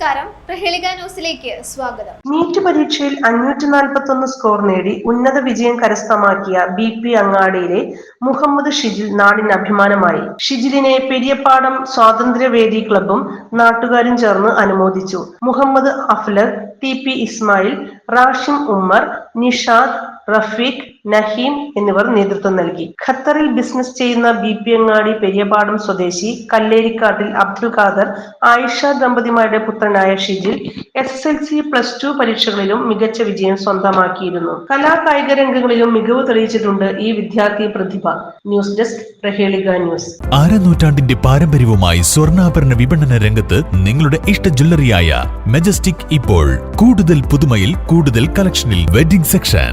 നമസ്കാരം. പ്രഹേളിക ന്യൂസിലേക്ക് സ്വാഗതം. നീറ്റ് പരീക്ഷയിൽ അഞ്ഞൂറ്റി നാൽപ്പത്തി ഒന്ന് സ്കോർ നേടി ഉന്നത വിജയം കരസ്ഥമാക്കിയ ബി പി അങ്ങാടിയിലെ മുഹമ്മദ് ഷിജിൽ നാടിന് അഭിമാനമായി. ഷിജിലിനെ പെരിയപ്പാടം സ്വാതന്ത്ര്യവേദി ക്ലബും നാട്ടുകാരും ചേർന്ന് അനുമോദിച്ചു. മുഹമ്മദ് അഫ്ലർ ടി പി ഇസ്മായിൽ റാഷിം ഉമ്മർ നിഷാദ് റഫീഖ് നഹീം എന്നിവർ നേതൃത്വം നൽകി. ഖത്തറിൽ ബിസിനസ് ചെയ്യുന്ന ബി പി അങ്ങാടി പെരിയപാടം സ്വദേശി കല്ലേരിക്കാട്ടിൽ അബ്ദുൽ ഖാദർ ആയിഷ ദമ്പതിമാരുടെ പുത്രനായ Shijil S L C plus two പരീക്ഷകളിലും മികച്ച വിജയം സ്വന്തമാക്കിയിരുന്നു. കലാ കായിക രംഗങ്ങളിലും മികവ് തെളിയിച്ചിട്ടുണ്ട് ഈ വിദ്യാർത്ഥി പ്രതിഭ. News desk Prahelika news. ആര നൂറ്റാണ്ടിന്റെ പാരമ്പര്യവുമായി സ്വർണാഭരണ വിപണന രംഗത്ത് നിങ്ങളുടെ ഇഷ്ട ജ്വല്ലറിയായ മെജസ്റ്റിക് ഇപ്പോൾ കൂടുതൽ പുതുമയിൽ കൂടുതൽ കളക്ഷനിൽ wedding section